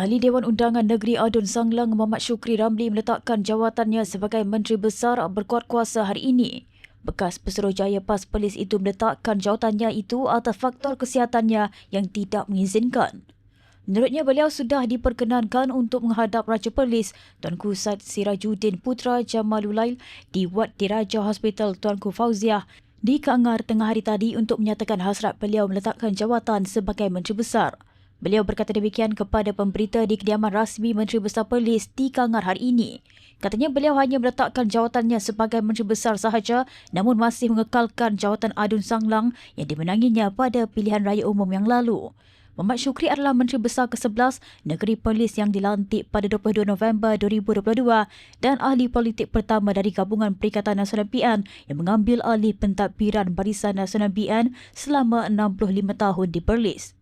Ahli Dewan Undangan Negeri Adun Sanglang Muhammad Syukri Ramli meletakkan jawatannya sebagai Menteri Besar berkuat kuasa hari ini. Bekas Pesuruhjaya PAS Polis itu meletakkan jawatannya itu atas faktor kesihatannya yang tidak mengizinkan. Menurutnya beliau sudah diperkenankan untuk menghadap Raja Perlis Tuanku Said Sirajuddin Putra Jamalulail di Wat Diraja Hospital Tuanku Fauziah di Kangar tengah hari tadi untuk menyatakan hasrat beliau meletakkan jawatan sebagai Menteri Besar. Beliau berkata demikian kepada pemberita di kediaman rasmi Menteri Besar Perlis di Kangar hari ini. Katanya beliau hanya meletakkan jawatannya sebagai Menteri Besar sahaja namun masih mengekalkan jawatan Adun Sanglang yang dimenanginya pada pilihan raya umum yang lalu. Muhammad Syukri adalah Menteri Besar ke-11 Negeri Perlis yang dilantik pada 22 November 2022 dan ahli politik pertama dari Gabungan Perikatan Nasional PN yang mengambil alih pentadbiran Barisan Nasional PN selama 65 tahun di Perlis.